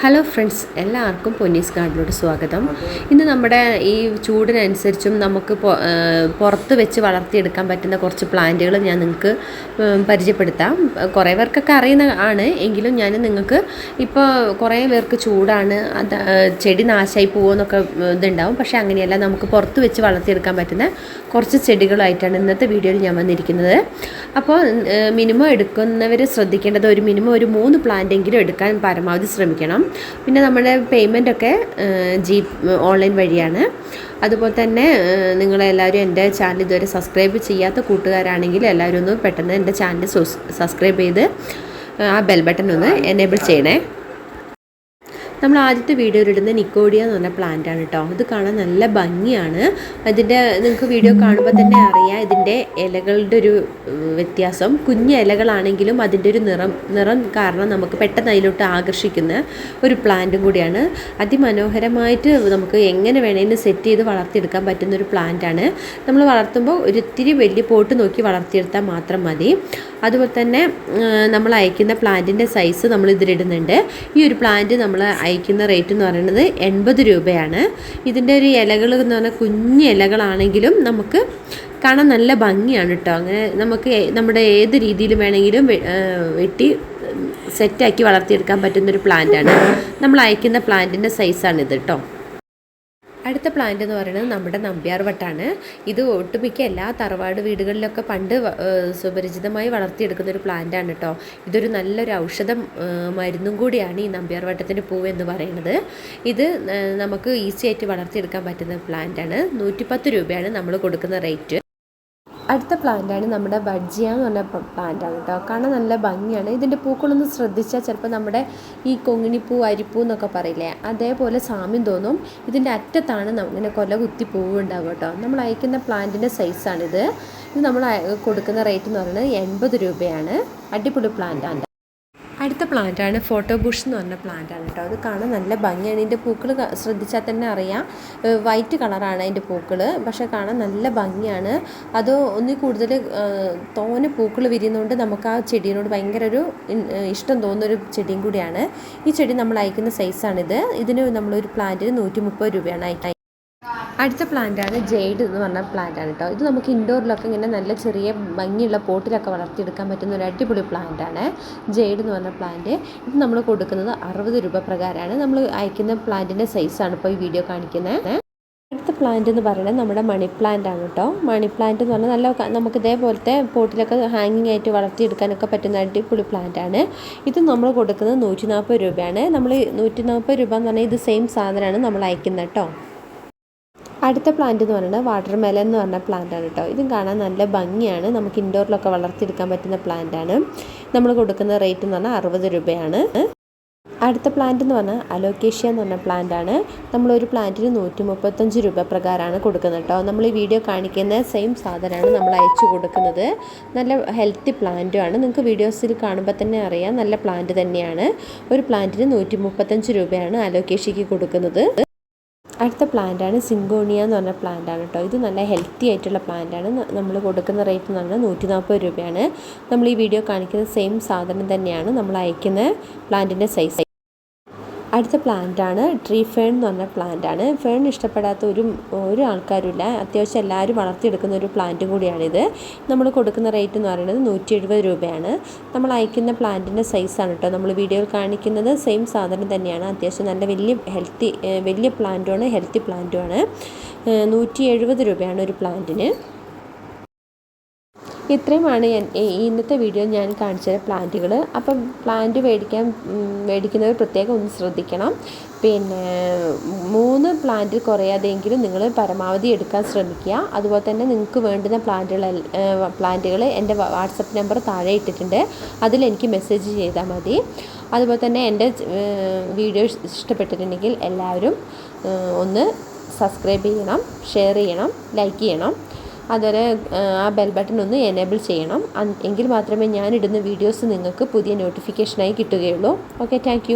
Hello friends എല്ലാവർക്കും പൊന്നീസ് ഗാർഡിലോട്ട് സ്വാഗതം. ഇന്ന് നമ്മുടെ ഈ ചൂടിനനുസരിച്ചും നമുക്ക് പുറത്ത് വെച്ച് വളർത്തിയെടുക്കാൻ പറ്റുന്ന കുറച്ച് പ്ലാന്റുകൾ ഞാൻ നിങ്ങൾക്ക് പരിചയപ്പെടുത്താം. കുറേ പേർക്കൊക്കെ അറിയുന്ന ആണ് എങ്കിലും ഞാൻ നിങ്ങൾക്ക് ഇപ്പോൾ കുറേ പേർക്ക് ചൂടാണ് അത് ചെടി നാശമായി പോകുമെന്നൊക്കെ ഇതുണ്ടാവും. പക്ഷേ അങ്ങനെയല്ല നമുക്ക് പുറത്ത് വെച്ച് വളർത്തിയെടുക്കാൻ പറ്റുന്ന കുറച്ച് ചെടികളായിട്ടാണ് ഇന്നത്തെ വീഡിയോയിൽ ഞാൻ വന്നിരിക്കുന്നത്. അപ്പോൾ മിനിമം എടുക്കുന്നവർ ശ്രദ്ധിക്കേണ്ടത് ഒരു മിനിമം ഒരു മൂന്ന് പ്ലാന്റെങ്കിലും എടുക്കാൻ പരമാവധി ശ്രമിക്കണം. പിന്നെ നമ്മുടെ പേയ്മെന്റ് ഒക്കെ ജി ഓൺലൈൻ വഴിയാണ്. അതുപോലെ തന്നെ നിങ്ങളെല്ലാവരും എന്റെ ചാനൽ ഇതുവരെ സബ്സ്ക്രൈബ് ചെയ്യാത്ത കൂട്ടുകാരാണെങ്കിൽ എല്ലാവരും ഒന്ന് പെട്ടെന്ന് എന്റെ ചാനൽ സബ്സ്ക്രൈബ് ചെയ്ത് ആ ബെൽ ബട്ടൺ ഒന്ന് എനേബിൾ ചെയ്യണേ. നമ്മൾ ആദ്യത്തെ വീഡിയോയിൽ ഇടുന്ന നിക്കോഡിയ എന്ന് പറഞ്ഞ പ്ലാന്റ് ആണ് കേട്ടോ ഇത് കാണാൻ നല്ല ഭംഗിയാണ്. അതിന്റെ നിങ്ങൾക്ക് വീഡിയോ കാണുമ്പോൾ തന്നെ അറിയാം ഇതിന്റെ ഇലകളുടെ ഒരു വ്യത്യാസം. കുഞ്ഞു ഇലകളാണെങ്കിലും അതിന്റെ ഒരു നിറം നിറം കാരണം നമുക്ക് പെട്ടെന്ന് അതിലോട്ട് ആകർഷിക്കുന്ന ഒരു പ്ലാന്റും കൂടിയാണ്. അതിമനോഹരമായിട്ട് നമുക്ക് എങ്ങനെ വേണമെങ്കിലും സെറ്റ് ചെയ്ത് വളർത്തിയെടുക്കാൻ പറ്റുന്ന ഒരു പ്ലാന്റ് ആണ്. നമ്മൾ വളർത്തുമ്പോൾ ഒരു ഇത്തിരി വലിയ പോട്ട് നോക്കി വളർത്തിയെടുത്താൽ മാത്രം മതി. അതുപോലെ തന്നെ നമ്മൾ അയക്കുന്ന പ്ലാന്റിന്റെ സൈസ് നമ്മൾ ഇതിലിടുന്നുണ്ട്. ഈ ഒരു പ്ലാന്റ് നമ്മൾ അയക്കുന്ന റേറ്റ് എന്ന് പറയുന്നത് എൺപത് രൂപയാണ്. ഇതിന്റെ ഒരു ഇലകൾ എന്ന് പറഞ്ഞാൽ കുഞ്ഞ് ഇലകളാണെങ്കിലും നമുക്ക് കാണാൻ നല്ല ഭംഗിയാണ് കേട്ടോ അങ്ങനെ നമുക്ക് നമ്മുടെ ഏത് രീതിയിൽ വേണമെങ്കിലും വെട്ടി സെറ്റാക്കി വളർത്തിയെടുക്കാൻ പറ്റുന്നൊരു പ്ലാന്റാണ് നമ്മൾ അയക്കുന്ന പ്ലാന്റിന്റെ സൈസാണിത് കേട്ടോ അടുത്ത പ്ലാന്റ് എന്ന് പറയുന്നത് നമ്മുടെ നമ്പ്യാർ വട്ടാണ്. ഇത് ഒട്ടുമിക്ക എല്ലാ തറവാട് വീടുകളിലൊക്കെ പണ്ട് സുപരിചിതമായി വളർത്തിയെടുക്കുന്ന ഒരു പ്ലാന്റ് ആണ് കേട്ടോ ഇതൊരു നല്ലൊരു ഔഷധം മരുന്നും കൂടിയാണ് ഈ നമ്പ്യാർ വട്ടത്തിന്റെ പൂവ് എന്ന് പറയുന്നത്. ഇത് നമുക്ക് ഈസി ആയിട്ട് വളർത്തിയെടുക്കാൻ പറ്റുന്ന പ്ലാന്റ് ആണ്. നൂറ്റിപ്പത്ത് രൂപയാണ് നമ്മൾ കൊടുക്കുന്ന റേറ്റ് അടുത്ത പ്ലാന്റാണ് നമ്മുടെ ബഡ്ജിയ എന്ന് പറഞ്ഞ പ്ലാന്റാണ് കേട്ടോ. കാണാൻ നല്ല ഭംഗിയാണ്. ഇതിന്റെ പൂക്കളൊന്ന് ശ്രദ്ധിച്ചാൽ ചിലപ്പോൾ നമ്മുടെ ഈ കൊങ്ങിണിപ്പൂ അരിപ്പൂ എന്നൊക്കെ പറയില്ലേ? അതേപോലെ സാമ്യം തോന്നും. ഇതിന്റെ അറ്റത്താണ് ഇങ്ങനെ കൊല കുത്തി പൂവ് ഉണ്ടാവുക കേട്ടോ. നമ്മൾ അയക്കുന്ന പ്ലാന്റിന്റെ സൈസാണിത് ഇത് നമ്മൾ കൊടുക്കുന്ന റേറ്റ് എന്ന് പറയുന്നത് എൺപത് രൂപയാണ്. അടിപൊളി പ്ലാന്റ് ആണ് അടുത്ത പ്ലാന്റ് ആണ് ഫോട്ടോ ബുഷ് എന്ന് പറഞ്ഞ പ്ലാന്റ് ആണ് കേട്ടോ. അത് കാണാൻ നല്ല ഭംഗിയാണ്. ഇതിന്റെ പൂക്കൾ ശ്രദ്ധിച്ചാൽ തന്നെ അറിയാം. വൈറ്റ് കളറാണ് അതിന്റെ പൂക്കൾ പക്ഷേ കാണാൻ നല്ല ഭംഗിയാണ്. അത് ഒന്നിൽ കൂടുതൽ തോനെ പൂക്കൾ വിരിയുന്നതുകൊണ്ട് നമുക്ക് ആ ചെടിയോട് ഭയങ്കര ഒരു ഇഷ്ടം തോന്നുന്ന തോന്നുന്നൊരു ചെടിയും കൂടിയാണ്. ഈ ചെടി നമ്മൾ അയക്കുന്ന സൈസാണിത് ഇതിന് നമ്മളൊരു പ്ലാന്റിന് നൂറ്റി മുപ്പത് രൂപയാണ് അയക്കുന്നത് അടുത്ത പ്ലാന്റാണ് ജെയ്ഡ് എന്ന് പറഞ്ഞ പ്ലാന്റാണ് കേട്ടോ. ഇത് നമുക്ക് ഇൻഡോറിലൊക്കെ ഇങ്ങനെ നല്ല ചെറിയ ഭംഗിയുള്ള പോട്ടിലൊക്കെ വളർത്തിയെടുക്കാൻ പറ്റുന്ന ഒരു അടിപൊളി പ്ലാന്റാണ് ജെയ്ഡ് എന്ന് പറഞ്ഞ പ്ലാന്റ്. ഇത് നമ്മൾ കൊടുക്കുന്നത് അറുപത് രൂപ പ്രകാരമാണ്. നമ്മൾ അയക്കുന്ന പ്ലാന്റിന്റെ സൈസാണ് ഇപ്പോൾ ഈ വീഡിയോ കാണിക്കുന്നത്. അടുത്ത പ്ലാന്റ് എന്ന് പറയുന്നത് നമ്മുടെ മണി പ്ലാന്റ് ആണ് കേട്ടോ. മണി പ്ലാന്റ് എന്ന് പറഞ്ഞാൽ നല്ല നമുക്ക് ഇതേപോലത്തെ പോട്ടിലൊക്കെ ഹാങ്ങിങ് ആയിട്ട് വളർത്തിയെടുക്കാനൊക്കെ പറ്റുന്ന അടിപൊളി പ്ലാന്റ് ആണ്. ഇത് നമ്മൾ കൊടുക്കുന്നത് നൂറ്റി നാൽപ്പത് രൂപയാണ്. നമ്മൾ നൂറ്റി നാൽപ്പത് രൂപ എന്ന് പറഞ്ഞാൽ ഇത് സെയിം സാധനമാണ് നമ്മൾ അയക്കുന്നത് കേട്ടോ. അടുത്ത പ്ലാന്റ് എന്ന് പറയുന്നത് വാട്ടർ മെലൻ എന്ന് പറഞ്ഞ പ്ലാന്റാണ് കേട്ടോ ഇതും കാണാൻ നല്ല ഭംഗിയാണ്. നമുക്ക് ഇൻഡോറിലൊക്കെ വളർത്തിയെടുക്കാൻ പറ്റുന്ന പ്ലാന്റാണ് നമ്മൾ കൊടുക്കുന്ന റേറ്റ് എന്ന് പറഞ്ഞാൽ അറുപത് രൂപയാണ്. അടുത്ത പ്ലാന്റ് എന്ന് പറഞ്ഞാൽ അലോക്കേഷ്യ എന്ന് പറഞ്ഞ പ്ലാന്റാണ് നമ്മളൊരു പ്ലാന്റിന് നൂറ്റി മുപ്പത്തഞ്ച് രൂപ പ്രകാരമാണ് കൊടുക്കുന്നത് കേട്ടോ നമ്മൾ ഈ വീഡിയോ കാണിക്കുന്ന സെയിം സാധനമാണ് നമ്മൾ അയച്ചു കൊടുക്കുന്നത്. നല്ല ഹെൽത്തി പ്ലാന്റും ആണ്. നിങ്ങൾക്ക് വീഡിയോസിൽ കാണുമ്പോൾ തന്നെ അറിയാം. നല്ല പ്ലാന്റ് തന്നെയാണ്. ഒരു പ്ലാന്റിന് നൂറ്റി രൂപയാണ് അലോക്കേഷ്യയ്ക്ക് കൊടുക്കുന്നത്. അടുത്ത പ്ലാന്റാണ് സിങ്കോണിയ എന്ന് പറഞ്ഞ പ്ലാന്റ് ആണ് കേട്ടോ ഇത് നല്ല ഹെൽത്തി ആയിട്ടുള്ള പ്ലാന്റ് ആണ്. നമ്മൾ കൊടുക്കുന്ന റേറ്റ് എന്ന് പറഞ്ഞാൽ നൂറ്റി നാൽപ്പത് രൂപയാണ്. നമ്മൾ ഈ വീഡിയോ കാണിക്കുന്ന സെയിം സാധനം തന്നെയാണ് നമ്മൾ അയക്കുന്ന പ്ലാന്റിന്റെ സൈസ് അടുത്ത പ്ലാന്റ് ആണ് ട്രീ ഫേൺ എന്ന് പറഞ്ഞ പ്ലാന്റ് ആണ്. ഫേൺ ഇഷ്ടപ്പെടാത്ത ഒരു ഒരു ആൾക്കാരുമില്ല. അത്യാവശ്യം എല്ലാവരും വളർത്തിയെടുക്കുന്ന ഒരു പ്ലാന്റും കൂടിയാണിത്. നമ്മൾ കൊടുക്കുന്ന റേറ്റ് എന്ന് പറയുന്നത് നൂറ്റി എഴുപത് രൂപയാണ്. നമ്മൾ അയക്കുന്ന പ്ലാന്റിന്റെ സൈസാണ് കേട്ടോ നമ്മൾ വീഡിയോയിൽ കാണിക്കുന്നത് സെയിം സാധനം തന്നെയാണ്. അത്യാവശ്യം നല്ല വലിയ ഹെൽത്തി വലിയ പ്ലാന്റുമാണ് ഹെൽത്തി പ്ലാന്റുമാണ് നൂറ്റി എഴുപത് രൂപയാണ് ഒരു പ്ലാന്റിന് ഇത്രയുമാണ് ഞാൻ ഇന്നത്തെ വീഡിയോ ഞാൻ കാണിച്ച പ്ലാന്റുകൾ. അപ്പം പ്ലാന്റ് മേടിക്കാൻ മേടിക്കുന്നവർ പ്രത്യേകം ഒന്ന് ശ്രദ്ധിക്കണം. പിന്നെ മൂന്ന് പ്ലാന്റ് കുറയാതെയെങ്കിലും നിങ്ങൾ പരമാവധി എടുക്കാൻ ശ്രമിക്കുക. അതുപോലെ തന്നെ നിങ്ങൾക്ക് വേണ്ടുന്ന പ്ലാന്റുകൾ പ്ലാന്റുകൾ എന്റെ വാട്സപ്പ് നമ്പർ താഴെ ഇട്ടിട്ടുണ്ട്. അതിൽ എനിക്ക് മെസ്സേജ് ചെയ്താൽ മതി. അതുപോലെ തന്നെ എന്റെ വീഡിയോ ഇഷ്ടപ്പെട്ടിട്ടുണ്ടെങ്കിൽ എല്ലാവരും ഒന്ന് സബ്സ്ക്രൈബ് ചെയ്യണം ഷെയർ ചെയ്യണം ലൈക്ക് ചെയ്യണം. അതുപോലെ ആ ബെൽ ബട്ടൺ ഒന്ന് എനേബിൾ ചെയ്യണം. എങ്കിൽ മാത്രമേ ഞാൻ ഇടുന്ന വീഡിയോസ് നിങ്ങൾക്ക് പുതിയ നോട്ടിഫിക്കേഷനായി കിട്ടുകയുള്ളൂ. Okay thank